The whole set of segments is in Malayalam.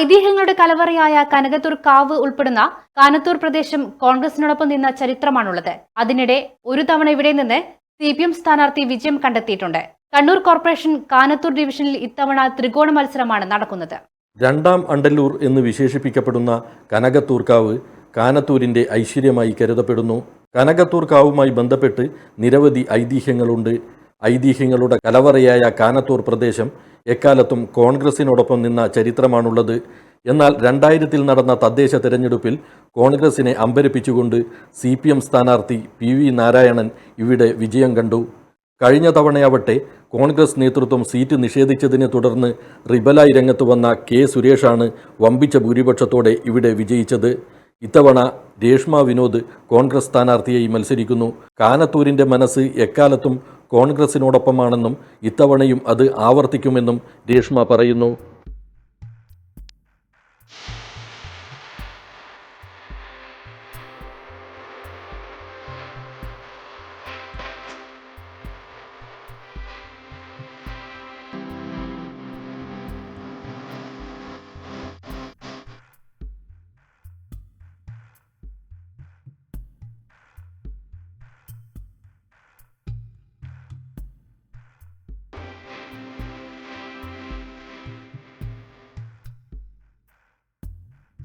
ഐതിഹ്യങ്ങളുടെ കലവറയായ കനകത്തൂർ കാവ് ഉൾപ്പെടുന്ന കാനത്തൂർ പ്രദേശം കോൺഗ്രസിനോടൊപ്പം നിന്ന ചരിത്രമാണുള്ളത്. അതിനിടെ ഒരു തവണ ഇവിടെ നിന്ന് സി പി എം സ്ഥാനാർത്ഥി വിജയം കണ്ടെത്തിയിട്ടുണ്ട്. കണ്ണൂർ കോർപ്പറേഷൻ കാനത്തൂർ ഡിവിഷനിൽ ഇത്തവണ ത്രികോണ മത്സരമാണ് നടക്കുന്നത്. രണ്ടാം അണ്ടല്ലൂർ എന്ന് വിശേഷിപ്പിക്കപ്പെടുന്ന കനകത്തൂർക്കാവ് കാനത്തൂരിന്റെ ഐശ്വര്യമായി കരുതപ്പെടുന്നു. കനകത്തൂർക്കാവുമായി ബന്ധപ്പെട്ട് നിരവധി ഐതിഹ്യങ്ങളുണ്ട്. ഐതിഹ്യങ്ങളുടെ കലവറയായ കാനത്തൂർ പ്രദേശം എക്കാലത്തും കോൺഗ്രസിനോടൊപ്പം നിന്ന ചരിത്രമാണുള്ളത്. എന്നാൽ രണ്ടായിരത്തിൽ നടന്ന തദ്ദേശ തെരഞ്ഞെടുപ്പിൽ കോൺഗ്രസിനെ അമ്പരപ്പിച്ചുകൊണ്ട് സി പി എം സ്ഥാനാർത്ഥി പി വി നാരായണൻ ഇവിടെ വിജയം കണ്ടു. കഴിഞ്ഞ തവണയാവട്ടെ കോൺഗ്രസ് നേതൃത്വം സീറ്റ് നിഷേധിച്ചതിനെ തുടർന്ന് റിബലായി രംഗത്ത് വന്ന കെ സുരേഷാണ് വമ്പിച്ച ഭൂരിപക്ഷത്തോടെ ഇവിടെ വിജയിച്ചത്. ഇത്തവണ രേഷ്മ വിനോദ് കോൺഗ്രസ് സ്ഥാനാർത്ഥിയായി മത്സരിക്കുന്നു. കാനത്തൂരിന്റെ മനസ്സ് എക്കാലത്തും കോൺഗ്രസിനോടൊപ്പമാണെന്നും ഇത്തവണയും അത് ആവർത്തിക്കുമെന്നും രേഷ്മ പറയുന്നു.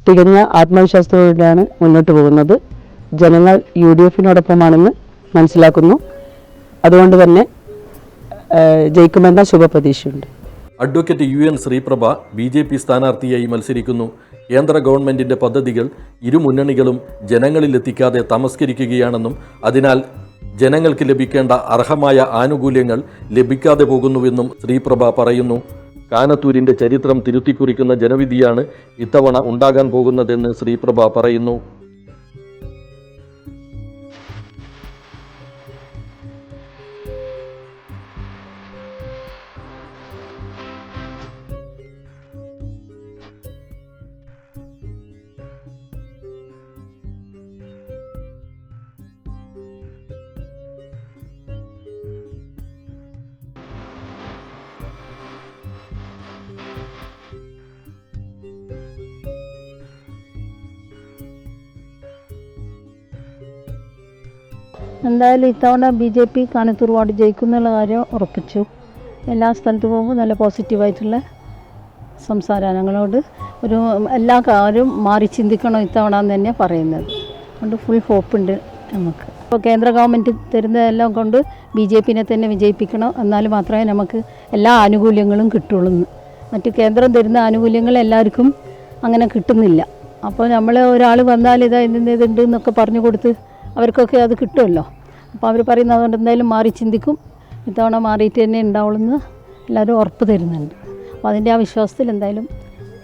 തികഞ്ഞ ആത്മവിശ്വാസത്തോടെയാണ് മുന്നോട്ട് പോകുന്നത്. ജനങ്ങൾ യു ഡി എഫിനോടൊപ്പമാണെന്ന് മനസ്സിലാക്കുന്നു. അതുകൊണ്ട് തന്നെ ജയിക്കുമെന്ന ശുഭപ്രതീക്ഷയുണ്ട്. Advocate U N Sreeprabha B J P സ്ഥാനാർത്ഥിയായി മത്സരിക്കുന്നു. കേന്ദ്ര ഗവൺമെന്റിന്റെ പദ്ധതികൾ ഇരു മുന്നണികളും ജനങ്ങളിലെത്തിക്കാതെ തമസ്കരിക്കുകയാണെന്നും അതിനാൽ ജനങ്ങൾക്ക് ലഭിക്കേണ്ട അർഹമായ ആനുകൂല്യങ്ങൾ ലഭിക്കാതെ പോകുന്നുവെന്നും ശ്രീപ്രഭ പറയുന്നു. കാനത്തൂരിന്റെ ചരിത്രം തിരുത്തിക്കുറിക്കുന്ന ജനവിധിയാണ് ഇത്തവണ ഉണ്ടാകാൻ പോകുന്നതെന്ന് ശ്രീപ്രഭ പറയുന്നു. എന്തായാലും ഇത്തവണ B J P Kanathur ward ജയിക്കുന്നുള്ള കാര്യം ഉറപ്പിച്ചു. എല്ലാ സ്ഥലത്ത് പോകുമ്പോൾ നല്ല പോസിറ്റീവായിട്ടുള്ള സംസാരമാണ് ഞങ്ങളോട് ഒരു എല്ലാ കാര്യവും മാറി ചിന്തിക്കണം ഇത്തവണ എന്ന് തന്നെ പറയുന്നത്. അതുകൊണ്ട് ഫുൾ ഹോപ്പുണ്ട് നമുക്ക്. ഇപ്പോൾ കേന്ദ്ര ഗവൺമെന്റ് തരുന്നതെല്ലാം കൊണ്ട് ബി ജെ പിനെ തന്നെ വിജയിപ്പിക്കണം. എന്നാൽ മാത്രമേ നമുക്ക് എല്ലാ ആനുകൂല്യങ്ങളും കിട്ടുള്ളൂ. മറ്റ് കേന്ദ്രം തരുന്ന ആനുകൂല്യങ്ങൾ എല്ലാവർക്കും അങ്ങനെ കിട്ടുന്നില്ല. അപ്പോൾ നമ്മൾ ഒരാൾ വന്നാൽ ഇതാ ഇതിന്റെ ഇതുണ്ട് എന്നൊക്കെ പറഞ്ഞു കൊടുത്ത് അവർക്കൊക്കെ അത് കിട്ടുമല്ലോ. അപ്പോൾ അവർ പറയുന്നത് അതുകൊണ്ട് എന്തായാലും മാറി ചിന്തിക്കും. ഇത്തവണ മാറിയിട്ട് തന്നെ ഉണ്ടാവുള്ളൂ എന്ന് എല്ലാവരും ഉറപ്പ് തരുന്നുണ്ട്. അപ്പോൾ അതിന്റെ ആ വിശ്വാസത്തിൽ എന്തായാലും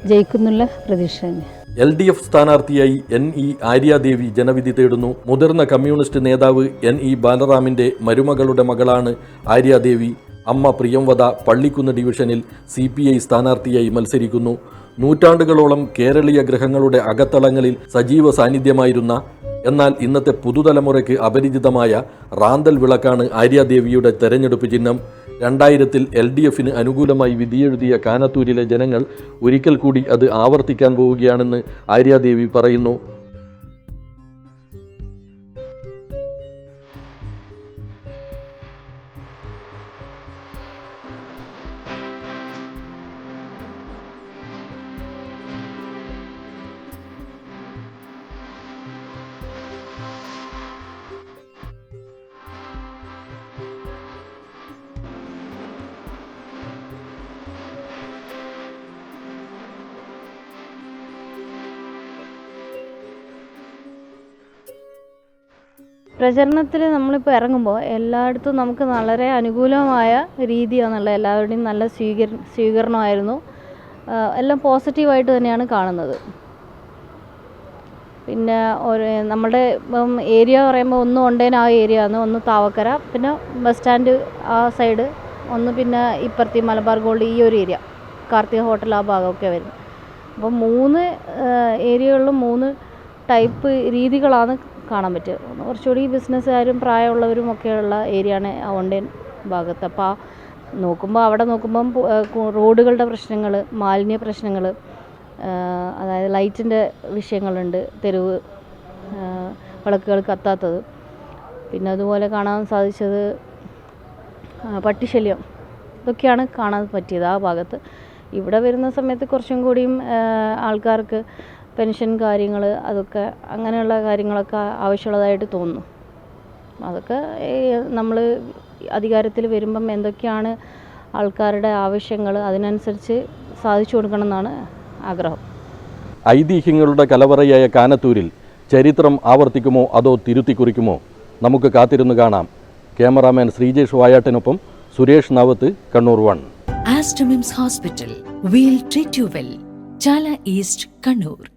ജയിക്കുന്നുള്ള പ്രതീക്ഷ തന്നെ. എൽ ഡി എഫ് സ്ഥാനാർത്ഥിയായി എൻ ഇ ആര്യാദേവി ജനവിധി തേടുന്നു. മുതിർന്ന കമ്മ്യൂണിസ്റ്റ് നേതാവ് എൻ ഇ ബാലറാമിന്റെ മരുമകളുടെ മകളാണ് ആര്യാദേവി. അമ്മ പ്രിയംവദ പള്ളിക്കുന്ന് ഡിവിഷനിൽ സി പി ഐ സ്ഥാനാർത്ഥിയായി മത്സരിക്കുന്നു. നൂറ്റാണ്ടുകളോളം കേരളീയ ഗ്രഹങ്ങളുടെ അകത്തളങ്ങളിൽ സജീവ സാന്നിധ്യമായിരുന്ന എന്നാൽ ഇന്നത്തെ പുതുതലമുറയ്ക്ക് അപരിചിതമായ റാന്തൽ വിളക്കാണ് ആര്യാദേവിയുടെ തെരഞ്ഞെടുപ്പ് ചിഹ്നം. രണ്ടായിരത്തിൽ എൽ ഡി എഫിന് അനുകൂലമായി വിധിയെഴുതിയ കാനത്തൂരിലെ ജനങ്ങൾ ഒരിക്കൽ കൂടി അത് ആവർത്തിക്കാൻ പോവുകയാണെന്ന് ആര്യാദേവി പറയുന്നു. പ്രചരണത്തിൽ നമ്മളിപ്പോൾ ഇറങ്ങുമ്പോൾ എല്ലായിടത്തും നമുക്ക് വളരെ അനുകൂലമായ രീതിയാണുള്ളത് എല്ലാവരുടെയും നല്ല സ്വീകര സ്വീകരണമായിരുന്നു. എല്ലാം പോസിറ്റീവായിട്ട് തന്നെയാണ് കാണുന്നത്. പിന്നെ ഒരു നമ്മുടെ ഇപ്പം ഏരിയ പറയുമ്പോൾ ഒന്ന് ഉണ്ടേൻ ആ ഏരിയ ആണ് ഒന്ന് താവക്കര പിന്നെ ബസ് സ്റ്റാൻഡ് ആ സൈഡ് ഒന്ന് പിന്നെ ഇപ്പുറത്തെ മലബാർ ഗോൾഡ് ഈ ഒരു ഏരിയ കാർത്തിക ഹോട്ടൽ ആ ഭാഗമൊക്കെ വരും അപ്പം മൂന്ന് ഏരിയകളിലും മൂന്ന് ടൈപ്പ് രീതികളാണ് കാണാൻ പറ്റും. കുറച്ചുകൂടി ബിസിനസ്സുകാരും പ്രായമുള്ളവരും ഒക്കെയുള്ള ഏരിയയാണ് ഓൺലൈൻ ഭാഗത്ത്. അപ്പോൾ ആ നോക്കുമ്പോൾ അവിടെ നോക്കുമ്പം റോഡുകളുടെ പ്രശ്നങ്ങൾ മാലിന്യ പ്രശ്നങ്ങൾ അതായത് ലൈറ്റിന്റെ വിഷയങ്ങളുണ്ട് തെരുവ് വിളക്കുകൾ കത്താത്തത്. പിന്നെ അതുപോലെ കാണാൻ സാധിച്ചത് പട്ടിശല്യം. ഇതൊക്കെയാണ് കാണാൻ പറ്റിയത് ആ ഭാഗത്ത്. ഇവിടെ വരുന്ന സമയത്ത് കുറച്ചും കൂടിയും ആൾക്കാർക്ക് പെൻഷൻ കാര്യങ്ങൾ അതൊക്കെ അങ്ങനെയുള്ള കാര്യങ്ങളൊക്കെ ആവശ്യമുള്ളതായിട്ട് തോന്നുന്നു. അതൊക്കെ നമ്മൾ അധികാരത്തിൽ വരുമ്പം എന്തൊക്കെയാണ് ആൾക്കാരുടെ ആവശ്യങ്ങൾ അതിനനുസരിച്ച് സാധിച്ചു കൊടുക്കണം എന്നാണ് ആഗ്രഹം. ഐതിഹ്യങ്ങളുടെ കലവറയായ കാനത്തൂരിൽ ചരിത്രം ആവർത്തിക്കുമോ അതോ തിരുത്തി കുറിക്കുമോ നമുക്ക് കാത്തിരുന്ന് കാണാം. Cameraman Sreejesh വായാട്ടിനൊപ്പം Suresh Navath Kannur one. Aster MIMS hospital we'll treat you well Chala east Kannur.